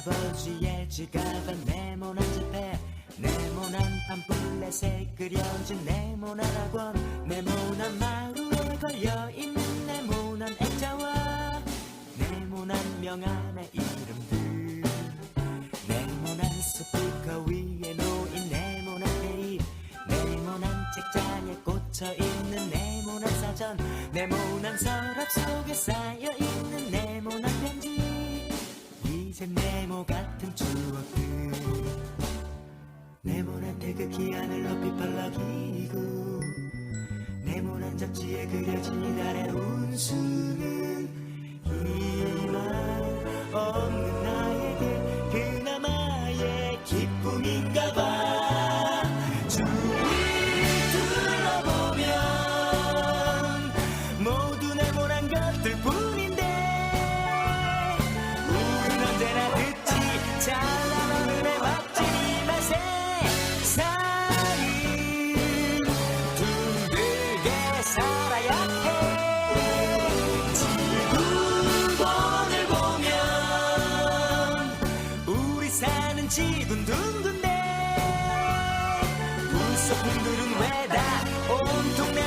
아버지의 지갑은 네모난 지폐 네모난 팜플렛에 그려진 네모난 학원 네모난 마루에 걸려있는 네모난 액자와 네모난 명함의 이름들. 네모난 스피커 위에 놓인 네모난 테이프 네모난 책장에 꽂혀있는 네모난 사전 네모난 서랍 속에 쌓여있는 네모난 편지. 이제 네모 같은 추억들. 네모난 태극기 하늘 높이 펄럭이고 네모난 잡지에 그려진 이달의 운수는 희망 없는 사는 지구는 둥근데 불소품들은 왜 다. 온통 네